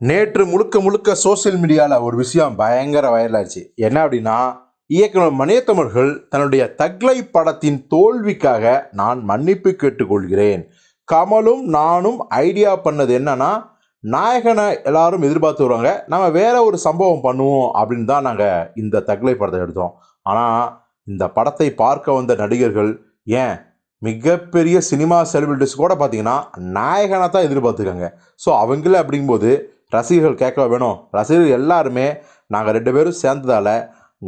நேற்று முழுக்க முழுக்க சோஷியல் மீடியாவில் ஒரு விஷயம் பயங்கர வைரலாச்சு என்ன அப்படின்னா இயக்குனர் மணியத்தமிழ்கள் தன்னுடைய தக்லை படத்தின் தோல்விக்காக நான் மன்னிப்பு கேட்டுக்கொள்கிறேன். கமலும் நானும் ஐடியா பண்ணது என்னன்னா நாயகனை எல்லாரும் எதிர்பார்த்து வருவாங்க நம்ம வேற ஒரு சம்பவம் பண்ணுவோம் அப்படின்னு தான் நாங்கள் இந்த தக்லை படத்தை எடுத்தோம். ஆனால் இந்த படத்தை பார்க்க வந்த நடிகர்கள் ஏன்? மிகப்பெரிய சினிமா செலிபிரிட்டிஸ் கூட பார்த்தீங்கன்னா நாயகனை தான் எதிர்பார்த்துருக்காங்க. ஸோ அவங்கள அப்படிங்கும்போது ரசிகர்கள் கேட்க வேணும்? ரசிகர்கள் எல்லாருமே நாங்கள் ரெண்டு பேரும் சேர்ந்ததால்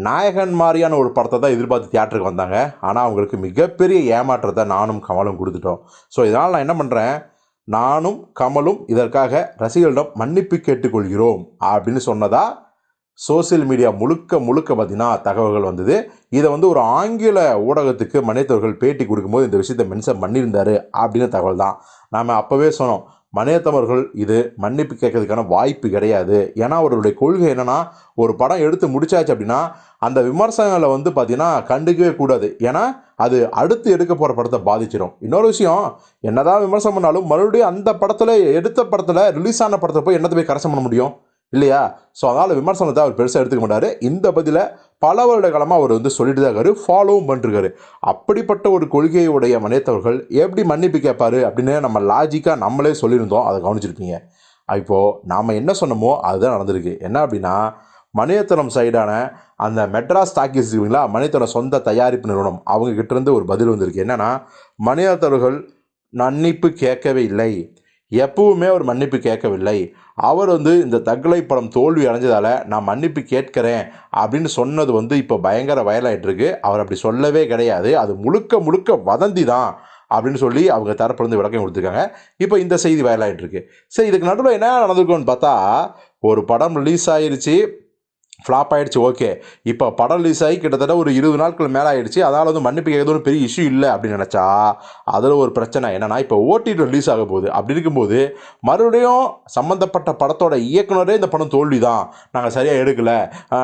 நாயகன் மாதிரியான ஒரு படத்தை தான் எதிர்பார்த்து தியேட்டருக்கு வந்தாங்க. ஆனால் அவங்களுக்கு மிகப்பெரிய ஏமாற்றத்தை நானும் கமலும் கொடுத்துட்டோம். ஸோ இதனால் நான் என்ன பண்ணுறேன் நானும் கமலும் இதற்காக ரசிகர்களிடம் மன்னிப்பு கேட்டுக்கொள்கிறோம் அப்படின்னு சொன்னதா? சோஷியல் மீடியா முழுக்க முழுக்க பார்த்தீங்கன்னா தகவல்கள் வந்தது. இதை வந்து ஒரு ஆங்கில ஊடகத்துக்கு மனிதர்கள் பேட்டி கொடுக்கும்போது இந்த விஷயத்தை மென்ஷன் பண்ணியிருந்தாரு அப்படின்னு தகவல் தான். நாம் அப்போவே சொன்னோம். மணியத்தமர்கள் இது மன்னிப்பு கேட்கறதுக்கான வாய்ப்பு கிடையாது. ஏன்னா அவர்களுடைய கொள்கை என்னென்னா ஒரு படம் எடுத்து முடிச்சாச்சு அப்படின்னா அந்த விமர்சனங்களை வந்து பார்த்திங்கன்னா கண்டுக்கவே கூடாது. ஏன்னா அது அடுத்து எடுக்க போகிற படத்தை பாதிச்சிடும் இன்னொரு விஷயம் என்னதான் விமர்சனம் பண்ணாலும் மறுபடியும் அந்த படத்தில் எடுத்த படத்தில் ரிலீஸ் ஆன படத்தை போய் என்னத்தை போய் கரெக்ஷன் பண்ண முடியும்? இல்லையா? ஸோ அதனால் விமர்சனத்தை அவர் பெருசாக எடுத்துக்க மாட்டார். இந்த பதில பல வருட காலமாக அவர் வந்து சொல்லிட்டு தான் இருக்காரு. ஃபாலோவும் பண்ணிருக்காரு அப்படிப்பட்ட ஒரு கொள்கையுடைய மனிதவர்கள் எப்படி மன்னிப்பு கேட்பாரு அப்படின்னு நம்ம லாஜிக்காக நம்மளே சொல்லியிருந்தோம். அதை கவனிச்சிருப்பீங்க. இப்போது நாம் என்ன சொன்னோமோ அதுதான் நடந்திருக்கு. என்ன அப்படின்னா மணியத்தனம் சைடான அந்த மெட்ராஸ் டாக்கிஸ் இருக்குங்களா? மணியத்தனம் சொந்த தயாரிப்பு நிறுவனம். அவங்க ஒரு பதில் வந்திருக்கு. என்னென்னா மணியத்தவர்கள் மன்னிப்பு கேட்கவே இல்லை. எப்பவுமே அவர் மன்னிப்பு கேட்கவில்லை. அவர் வந்து இந்த தக்லை படம் தோல்வி அடைஞ்சதால் நான் மன்னிப்பு கேட்கிறேன் அப்படின்னு சொன்னது வந்து இப்போ பயங்கர வயலாகிட்டுருக்கு அவர் அப்படி சொல்லவே கிடையாது. அது முழுக்க முழுக்க வதந்தி தான் அப்படின்னு சொல்லி அவங்க தரப்பிலிருந்து விளக்கம் கொடுத்துருக்காங்க. இப்போ இந்த செய்தி வயலாயிட்டிருக்கு சரி இதுக்கு நடுவில் என்ன நடந்திருக்கும்னு பார்த்தா ஒரு படம் ரிலீஸ் ஆயிருச்சு. ஃப்ளாப் ஆகிடுச்சு ஓகே இப்போ படம் ரிலீஸ் ஆகி கிட்டத்தட்ட ஒரு இருபது நாட்கள் மேலே ஆகிடுச்சு அதனால் வந்து மன்னிப்பு கேட்கறது ஒரு பெரிய இஷ்யூ இல்லை அப்படின்னு நினச்சா அதில் ஒரு பிரச்சனை என்னென்னா இப்போ ஓடிடி ரிலீஸ் ஆக போகுது. அப்படி இருக்கும்போது மறுபடியும் சம்மந்தப்பட்ட படத்தோட இயக்குனரே இந்த படம் தோல்வி தான் நாங்கள் சரியாக எடுக்கலை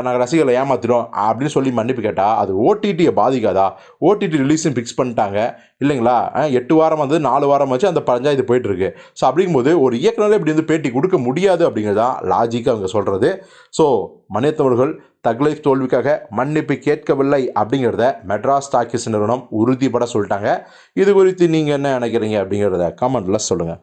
நாங்கள் ரசிகர்களை ஏமாத்திடும் அப்படின்னு சொல்லி மன்னிப்பு கேட்டால் அது ஓடிடியை பாதிக்காதா? ஓடிடி ரிலீஸும் ஃபிக்ஸ் பண்ணிட்டாங்க. இல்லைங்களா? எட்டு வாரம் வந்து நாலு வாரம் வச்சு அந்த பஞ்சாயத்து போயிட்டு இருக்கு. ஸோ அப்படிங்கும்போது ஒரு இயக்குனரே இப்படி வந்து பேட்டி கொடுக்க முடியாது அப்படிங்கிறது தான் லாஜிக்காக அவங்க சொல்கிறது ஸோ மனிதவர்கள் தக்லைஃப் தோல்விக்காக மன்னிப்பு கேட்கவில்லை அப்படிங்கிறத மெட்ராஸ் டாக்கிஸ் நிறுவனம் உறுதிப்பட சொல்லிட்டாங்க. இது குறித்து நீங்கள் என்ன நினைக்கிறீங்க அப்படிங்கிறத கமெண்ட்டில் சொல்லுங்கள்